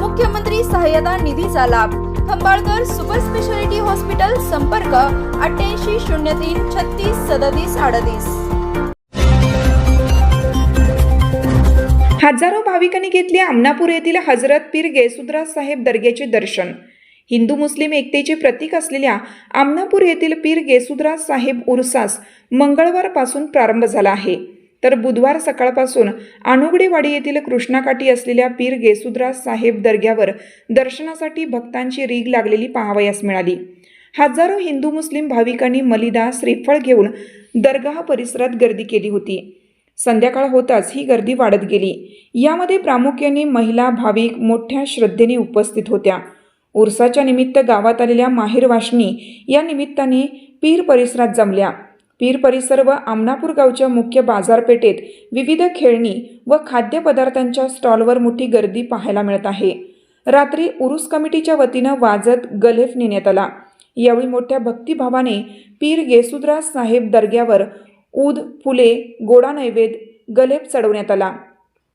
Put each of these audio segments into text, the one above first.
मुख्यमंत्री सहाय्यता निधीचा लाभ. खंबाळकर सुपर स्पेशालिटी हॉस्पिटल संपर्क अठ्ठ्याऐंशी शून्य तीन छत्तीस सदतीस अडतीस. हजारो भाविकांनी घेतले आमनापूर येथील हजरत पीर गेसुद्रा साहेब दर्ग्याचे दर्शन. हिंदू मुस्लिम एकतेचे प्रतीक असलेल्या आमनापूर येथील पीर गेसुद्रा साहेब उर्सास मंगळवारपासून प्रारंभ झाला आहे. तर बुधवार सकाळपासून अनुगडेवाडी येथील कृष्णाकाठी असलेल्या पीर गेसुद्रास साहेब दर्ग्यावर दर्शनासाठी भक्तांची रीग लागलेली पाहावयास मिळाली. हजारो हिंदू मुस्लिम भाविकांनी मलिदा श्रीफळ घेऊन दर्गाह परिसरात गर्दी केली होती. संध्याकाळ होताच ही गर्दी वाढत गेली. यामध्ये प्रामुख्याने महिला भाविक मोठ्या श्रद्धेने उपस्थित होत्या. उरसाच्या निमित्त गावात आलेल्या माहेर या निमित्ताने पीर परिसरात जमल्या. पीर परिसर व आमनापूर गावच्या मुख्य बाजारपेठेत विविध खेळणी व खाद्यपदार्थांच्या स्टॉलवर मोठी गर्दी पाहायला मिळत आहे. रात्री उरुस कमिटीच्या वतीनं वाजत गलेफ नेण्यात आला. यावेळी मोठ्या भक्तिभावाने पीर गेसुद्रा साहेब दर्ग्यावर ऊद फुले गोडा नैवेद्य गलेफ चढवण्यात आला.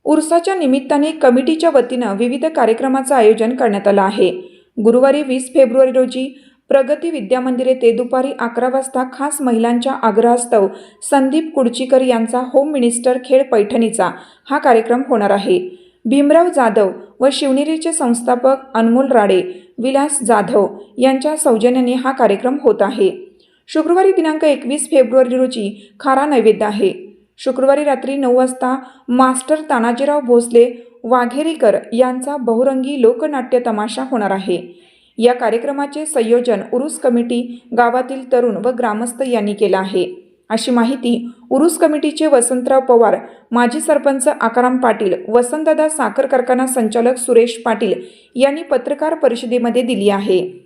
उरसाच्या निमित्ताने कमिटीच्या वतीनं विविध कार्यक्रमाचं आयोजन करण्यात आलं आहे. गुरुवारी वीस फेब्रुवारी रोजी प्रगती विद्यामंदिर येथे दुपारी अकरा वाजता खास महिलांच्या आग्रहास्तव संदीप कुडचीकर यांचा होम मिनिस्टर खेळ पैठणीचा हा कार्यक्रम होणार आहे. भीमराव जाधव व शिवनेरीचे संस्थापक अनमोल राडे विलास जाधव यांच्या सौजन्याने हा कार्यक्रम होत आहे. शुक्रवारी दिनांक एकवीस फेब्रुवारी रोजी खारा नैवेद्य आहे. शुक्रवारी रात्री नऊ वाजता मास्टर तानाजीराव भोसले वाघेरीकर यांचा बहुरंगी लोकनाट्य तमाशा होणार आहे. या कार्यक्रमाचे संयोजन उरुस कमिटी गावातील तरुण व ग्रामस्थ यांनी केलं आहे. अशी माहिती उरुस कमिटीचे वसंतराव पवार माजी सरपंच आकाराम पाटील वसंतदादा साखर कारखाना संचालक सुरेश पाटील यांनी पत्रकार परिषदेमध्ये दिली आहे.